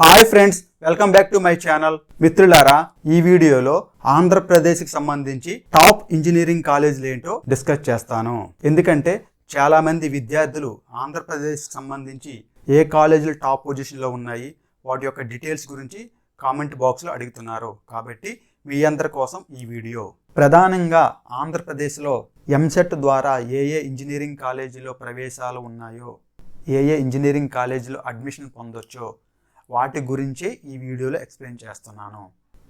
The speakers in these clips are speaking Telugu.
Hi friends welcome back to my channel. మిత్రులారా ఈ వీడియోలో ఆంధ్రప్రదేశ్కి సంబంధించి టాప్ ఇంజనీరింగ్ కాలేజీలు ఏంటో డిస్కస్ చేస్తాను. ఎందుకంటే చాలామంది విద్యార్థులు ఆంధ్రప్రదేశ్కి సంబంధించి ఏ కాలేజీలు టాప్ పొజిషన్లో ఉన్నాయి వాటి యొక్క డీటెయిల్స్ గురించి కామెంట్ బాక్స్లో అడుగుతున్నారు. కాబట్టి మీ అందరి కోసం ఈ వీడియో. ప్రధానంగా ఆంధ్రప్రదేశ్లో ఎంసెట్ ద్వారా ఏ ఏ ఇంజనీరింగ్ కాలేజీలో ప్రవేశాలు ఉన్నాయో ఏ ఏ ఇంజనీరింగ్ కాలేజీలో అడ్మిషన్ పొందొచ్చో వాటి గురించి ఈ వీడియోలో ఎక్స్ప్లెయిన్ చేస్తున్నాను.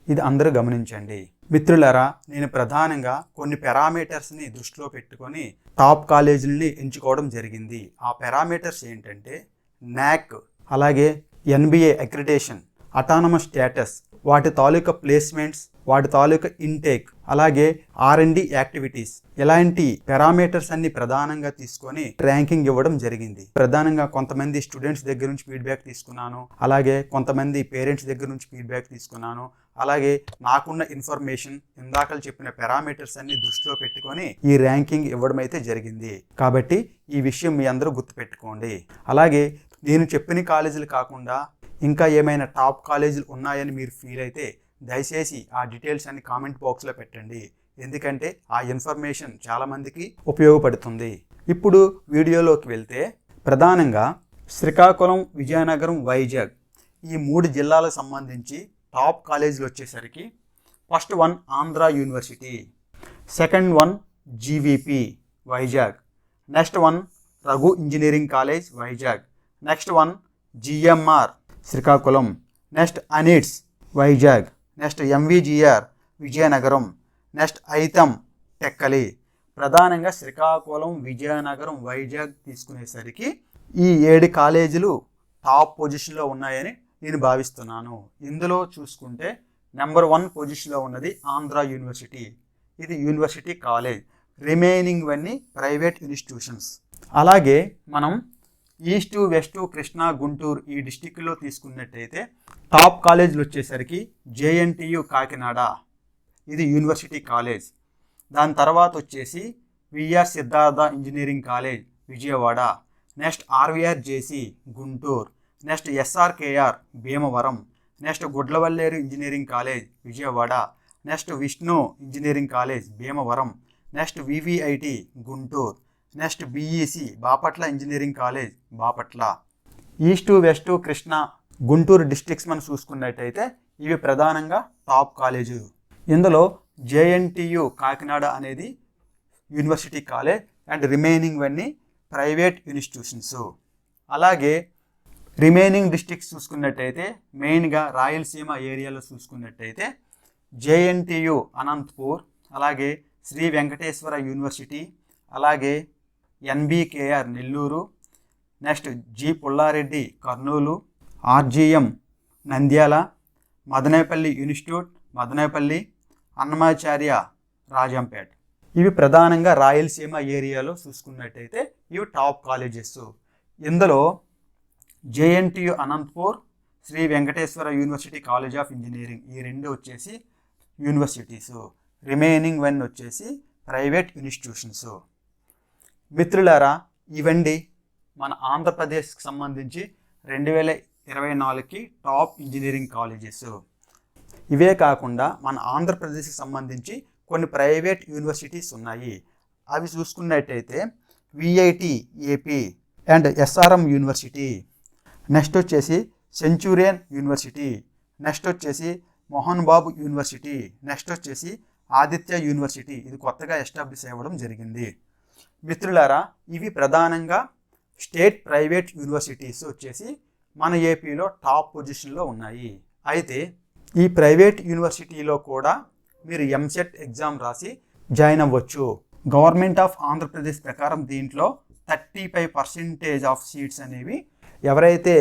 ఇది అందరూ గమనించండి. మిత్రులరా నేను ప్రధానంగా కొన్ని పారామీటర్స్ని దృష్టిలో పెట్టుకొని టాప్ కాలేజీలని ఎంచుకోవడం జరిగింది. ఆ పారామీటర్స్ ఏంటంటే నాక్ అలాగే ఎన్బిఏ అక్రిటేషన్ అటానమస్ స్టేటస్ వాటి తాలూకా ప్లేస్మెంట్స్ వాటి తాలూకా ఇంటేక్ అలాగే ఆర్ అండ్ యాక్టివిటీస్ ఇలాంటి పారామీటర్స్ అన్ని ప్రధానంగా తీసుకొని ర్యాంకింగ్ ఇవ్వడం జరిగింది. ప్రధానంగా కొంతమంది స్టూడెంట్స్ దగ్గర నుంచి ఫీడ్బ్యాక్ తీసుకున్నాను అలాగే కొంతమంది పేరెంట్స్ దగ్గర నుంచి ఫీడ్బ్యాక్ తీసుకున్నాను అలాగే నాకున్న ఇన్ఫర్మేషన్ ఇందాకలు చెప్పిన పారామీటర్స్ అన్ని దృష్టిలో పెట్టుకొని ఈ ర్యాంకింగ్ ఇవ్వడం అయితే జరిగింది. కాబట్టి ఈ విషయం మీ అందరూ గుర్తుపెట్టుకోండి. అలాగే నేను చెప్పిన కాలేజీలు కాకుండా ఇంకా ఏమైనా టాప్ కాలేజీలు ఉన్నాయని మీరు ఫీల్ అయితే దయచేసి ఆ డీటెయిల్స్ అన్ని కామెంట్ బాక్స్లో పెట్టండి. ఎందుకంటే ఆ ఇన్ఫర్మేషన్ చాలామందికి ఉపయోగపడుతుంది. ఇప్పుడు వీడియోలోకి వెళ్తే ప్రధానంగా శ్రీకాకుళం విజయనగరం వైజాగ్ ఈ మూడు జిల్లాలకు సంబంధించి టాప్ కాలేజీలు వచ్చేసరికి first one Andhra university second one GVP Vizag next one Raghu engineering college Vizag next one GMR Srikakulam. Next ANITS Vizag. Next MVGR Vizianagaram. Next AITAM Tekkali. ప్రధానంగా శ్రీకాకుళం విజయనగరం వైజాగ్ తీసుకునేసరికి ఈ ఏడు కాలేజీలు టాప్ పొజిషన్లో ఉన్నాయని నేను భావిస్తున్నాను. ఇందులో చూసుకుంటే నెంబర్ వన్ పొజిషన్లో ఉన్నది ఆంధ్ర యూనివర్సిటీ. ఇది యూనివర్సిటీ కాలేజ్. రిమైనింగ్ అన్నీ ప్రైవేట్ ఇన్స్టిట్యూషన్స్. అలాగే మనం ఈస్ట్ వెస్ట్ కృష్ణా గుంటూరు ఈ డిస్టిక్లో తీసుకున్నట్టయితే టాప్ కాలేజీలు వచ్చేసరికి జేఎన్టీయు కాకినాడ. ఇది యూనివర్సిటీ కాలేజ్. దాని తర్వాత వచ్చేసి VR Siddhartha engineering college Vijayawada. Next RVR JC Guntur. Next SRKR Bhimavaram. Next Gudlavalleru engineering college Vijayawada. Next Vishnu engineering college Bhimavaram. Next VVIT Guntur. Next BEC Bapatla engineering college Bapatla. East west Krishna Guntur districts మనం చూసుకున్నట్టయితే ఇవి ప్రధానంగా టాప్ కాలేజీలు ఇందులో జేఎన్టీయు కాకినాడ అనేది యూనివర్సిటీ కాలేజ్ అండ్ రిమైనింగ్ అన్నీ ప్రైవేట్ ఇన్స్టిట్యూషన్స్. అలాగే రిమైనింగ్ డిస్ట్రిక్ట్స్ చూసుకున్నట్టయితే మెయిన్గా రాయలసీమ ఏరియాలో చూసుకున్నట్టయితే జేఎన్టీయు అనంతపూర్ అలాగే శ్రీ వెంకటేశ్వర యూనివర్సిటీ అలాగే NBKR Nellore. Next G Pullareddy Kurnool. RGM Nandyal. Madanapalle institute Madanapalle Annamacharya Rajampet. ఇవి ప్రధానంగా రాయలసీమ ఏరియాలో చూసుకున్నట్టయితే ఇవి టాప్ కాలేజెస్. ఇందులో JNTU Anantapur Sri Venkateswara university college of engineering. ఈ రెండు వచ్చేసి యూనివర్సిటీస్. రిమైనింగ్ వన్ వచ్చేసి ప్రైవేట్ ఇన్స్టిట్యూషన్స్. మిత్రులారా ఇవండి మన ఆంధ్రప్రదేశ్కి సంబంధించి రెండు వేల ఇరవై నాలుగుకి టాప్ ఇంజనీరింగ్ కాలేజెస్. ఇవే కాకుండా మన ఆంధ్రప్రదేశ్కి సంబంధించి కొన్ని ప్రైవేట్ యూనివర్సిటీస్ ఉన్నాయి. అవి చూసుకున్నట్టయితే VIT AP and SRM university. Next వచ్చేసి సెంచురియన్ యూనివర్సిటీ. నెక్స్ట్ వచ్చేసి మోహన్ బాబు యూనివర్సిటీ. నెక్స్ట్ వచ్చేసి ఆదిత్య యూనివర్సిటీ. ఇది కొత్తగా ఎస్టాబ్లిష్ అవ్వడం జరిగింది. మిత్రులారా ఇవి ప్రధానంగా స్టేట్ ప్రైవేట్ యూనివర్సిటీస్ వచ్చేసి మన ఏపీలో టాప్ పొజిషన్లో ఉన్నాయి. అయితే ఈ ప్రైవేట్ యూనివర్సిటీలో కూడా మీరు ఎంసెట్ ఎగ్జామ్ రాసి జాయిన్ అవ్వచ్చు. గవర్నమెంట్ ఆఫ్ ఆంధ్రప్రదేశ్ ప్రకారం దీంట్లో thirty five percentage of seats అనేవి ఎవరైతే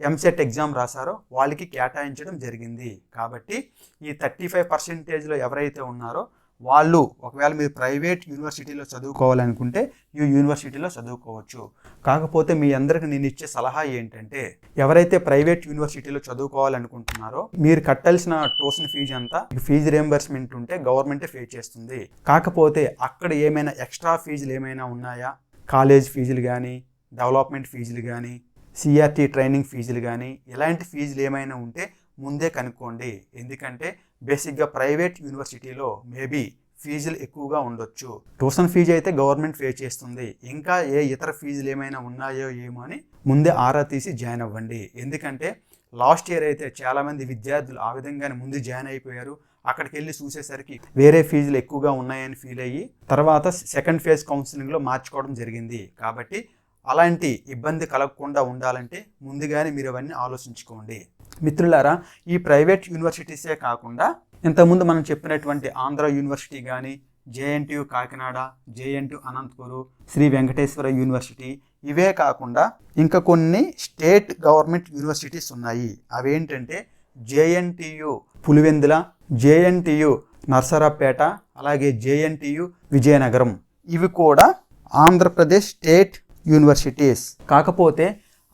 ఎంసెట్ ఎగ్జామ్ రాశారో వాళ్ళకి కేటాయించడం జరిగింది. కాబట్టి ఈ థర్టీ ఫైవ్ పర్సెంటేజ్లో ఎవరైతే ఉన్నారో వాళ్ళు ఒకవేళ మీరు ప్రైవేట్ యూనివర్సిటీలో చదువుకోవాలనుకుంటే ఈ యూనివర్సిటీలో చదువుకోవచ్చు. కాకపోతే మీ అందరికి నేను ఇచ్చే సలహా ఏంటంటే ఎవరైతే ప్రైవేట్ యూనివర్సిటీలో చదువుకోవాలనుకుంటున్నారో మీరు కట్టాల్సిన ట్యూషన్ ఫీజు అంతా ఫీజు రియంబర్స్మెంట్ ఉంటే గవర్నమెంటే పే చేస్తుంది. కాకపోతే అక్కడ ఏమైనా ఎక్స్ట్రా ఫీజులు ఏమైనా ఉన్నాయా? కాలేజ్ ఫీజులు కానీ డెవలప్మెంట్ ఫీజులు కానీ సిఆర్టీ ట్రైనింగ్ ఫీజులు కానీ ఇలాంటి ఫీజులు ఏమైనా ఉంటే ముందే కనుక్కోండి. ఎందుకంటే బేసిక్గా ప్రైవేట్ యూనివర్సిటీలో మేబీ ఫీజులు ఎక్కువగా ఉండొచ్చు. ట్యూషన్ ఫీజు అయితే గవర్నమెంట్ పే చేస్తుంది. ఇంకా ఏ ఇతర ఫీజులు ఏమైనా ఉన్నాయో ఏమో అని ముందే ఆరా తీసి జాయిన్ అవ్వండి. ఎందుకంటే లాస్ట్ ఇయర్ అయితే చాలామంది విద్యార్థులు ఆ విధంగానే ముందు జాయిన్ అయిపోయారు. అక్కడికి వెళ్ళి చూసేసరికి వేరే ఫీజులు ఎక్కువగా ఉన్నాయని ఫీల్ అయ్యి తర్వాత సెకండ్ ఫేజ్ కౌన్సిలింగ్లో మార్చుకోవడం జరిగింది. కాబట్టి అలాంటి ఇబ్బంది కలగకుండా ఉండాలంటే ముందుగానే మీరు అవన్నీ ఆలోచించుకోండి. మిత్రులారా ఈ ప్రైవేట్ యూనివర్సిటీసే కాకుండా ఇంతకుముందు మనం చెప్పినటువంటి ఆంధ్ర యూనివర్సిటీ కానీ JNTU Kakinada JNTU Anantapur Sri Venkateswara university ఇవే కాకుండా ఇంకా కొన్ని స్టేట్ గవర్నమెంట్ యూనివర్సిటీస్ ఉన్నాయి. అవేంటంటే జేఎన్టీయు పులివెందుల జేఎన్టీయు నర్సరాపేట అలాగే జేఎన్టీయు విజయనగరం. ఇవి కూడా ఆంధ్రప్రదేశ్ స్టేట్ యూనివర్సిటీస్ కాకపోతే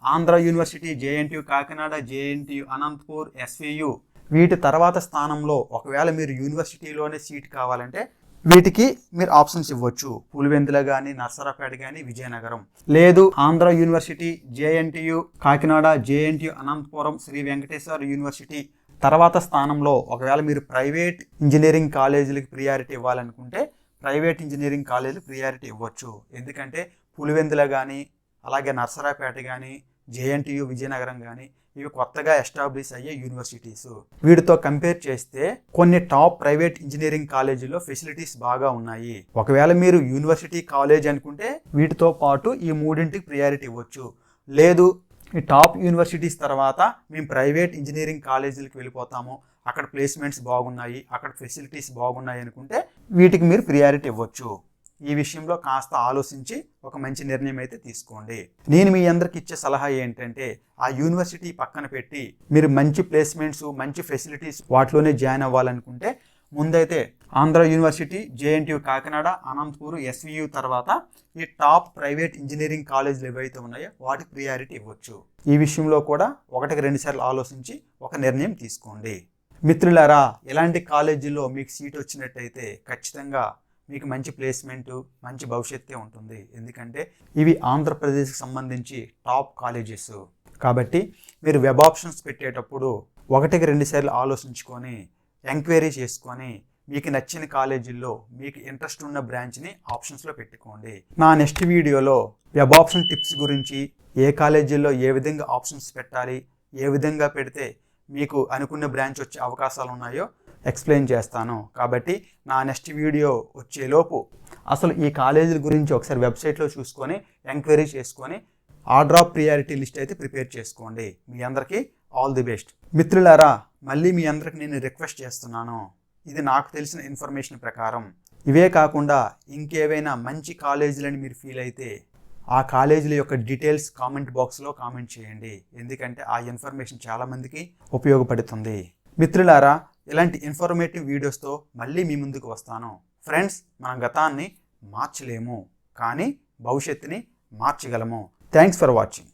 Andhra university JNTU Kakinada JNTU Anantapur SVU వీటి తర్వాత స్థానంలో ఒకవేళ మీరు యూనివర్సిటీలోనే సీట్ కావాలంటే వీటికి మీరు ఆప్షన్స్ ఇవ్వచ్చు. పులివెందుల కానీ నర్సరాపేట కానీ విజయనగరం. లేదు Andhra university JNTU Kakinada JNTU Anantapuram Sri Venkateswara university తర్వాత స్థానంలో ఒకవేళ మీరు ప్రైవేట్ ఇంజనీరింగ్ కాలేజీలకి ప్రియారిటీ ఇవ్వాలనుకుంటే ప్రైవేట్ ఇంజనీరింగ్ కాలేజీలు ప్రియారిటీ ఇవ్వచ్చు. ఎందుకంటే పులివెందుల కానీ అలాగే నర్సరాపేట కానీ జేఎన్టీయు విజయనగరం కానీ ఇవి కొత్తగా ఎస్టాబ్లిష్ అయ్యే యూనివర్సిటీస్. వీటితో కంపేర్ చేస్తే కొన్ని టాప్ ప్రైవేట్ ఇంజనీరింగ్ కాలేజీలో ఫెసిలిటీస్ బాగా ఉన్నాయి. ఒకవేళ మీరు యూనివర్సిటీ కాలేజ్ అనుకుంటే వీటితో పాటు ఈ మూడింటికి ప్రియారిటీ ఇవ్వచ్చు. లేదు ఈ టాప్ యూనివర్సిటీస్ తర్వాత మేము ప్రైవేట్ ఇంజనీరింగ్ కాలేజీలకు వెళ్ళిపోతాము. అక్కడ ప్లేస్మెంట్స్ బాగున్నాయి అక్కడ ఫెసిలిటీస్ బాగున్నాయి అనుకుంటే వీటికి మీరు ప్రియారిటీ ఇవ్వచ్చు. ఈ విషయంలో కాస్త ఆలోచించి ఒక మంచి నిర్ణయం అయితే తీసుకోండి. నేను మీ అందరికి ఇచ్చే సలహా ఏంటంటే ఆ యూనివర్సిటీ పక్కన పెట్టి మీరు మంచి ప్లేస్మెంట్స్ మంచి ఫెసిలిటీస్ వాటిలోనే జాయిన్ అవ్వాలనుకుంటే ముందైతే Andhra university JNTU Kakinada Anantapur SVU తర్వాత ఈ టాప్ ప్రైవేట్ ఇంజనీరింగ్ కాలేజీలు ఏవైతే ఉన్నాయో వాటికి ప్రియారిటీ ఇవ్వచ్చు. ఈ విషయంలో కూడా ఒకటికి రెండు సార్లు ఆలోచించి ఒక నిర్ణయం తీసుకోండి. మిత్రులారా ఎలాంటి కాలేజీలో మీకు సీట్ వచ్చినట్టయితే ఖచ్చితంగా మీకు మంచి ప్లేస్మెంట్ మంచి భవిష్యత్తే ఉంటుంది. ఎందుకంటే ఇవి ఆంధ్రప్రదేశ్కి సంబంధించి టాప్ కాలేజెస్. కాబట్టి మీరు వెబ్ ఆప్షన్స్ పెట్టేటప్పుడు ఒకటికి రెండు సార్లు ఆలోచించుకొని ఎంక్వైరీ చేసుకొని మీకు నచ్చిన కాలేజీల్లో మీకు ఇంట్రెస్ట్ ఉన్న బ్రాంచ్ని ఆప్షన్స్లో పెట్టుకోండి. నా నెక్స్ట్ వీడియోలో వెబ్ ఆప్షన్ టిప్స్ గురించి ఏ కాలేజీల్లో ఏ విధంగా ఆప్షన్స్ పెట్టాలి ఏ విధంగా పెడితే మీకు అనుకున్న బ్రాంచ్ వచ్చే అవకాశాలు ఉన్నాయో ఎక్స్ప్లెయిన్ చేస్తాను. కాబట్టి నా నెక్స్ట్ వీడియో వచ్చేలోపు అసలు ఈ కాలేజీల గురించి ఒకసారి వెబ్సైట్లో చూసుకొని ఎంక్వైరీ చేసుకొని ఆర్డర్ ఆఫ్ ప్రియారిటీ లిస్ట్ అయితే ప్రిపేర్ చేసుకోండి. మీ అందరికీ ఆల్ ది బెస్ట్. మిత్రులారా మళ్ళీ మీ అందరికి నేను రిక్వెస్ట్ చేస్తున్నాను. ఇది నాకు తెలిసిన ఇన్ఫర్మేషన్ ప్రకారం. ఇవే కాకుండా ఇంకేవైనా మంచి కాలేజీలని మీరు ఫీల్ అయితే ఆ కాలేజీల యొక్క డీటెయిల్స్ కామెంట్ బాక్స్లో కామెంట్ చేయండి. ఎందుకంటే ఆ ఇన్ఫర్మేషన్ చాలామందికి ఉపయోగపడుతుంది. మిత్రులారా ఇలాంటి ఇన్ఫర్మేటివ్ వీడియోస్తో మళ్ళీ మీ ముందుకు వస్తాను. ఫ్రెండ్స్ మనం గతాన్ని మార్చలేము కానీ భవిష్యత్తుని మార్చగలము. Thanks for watching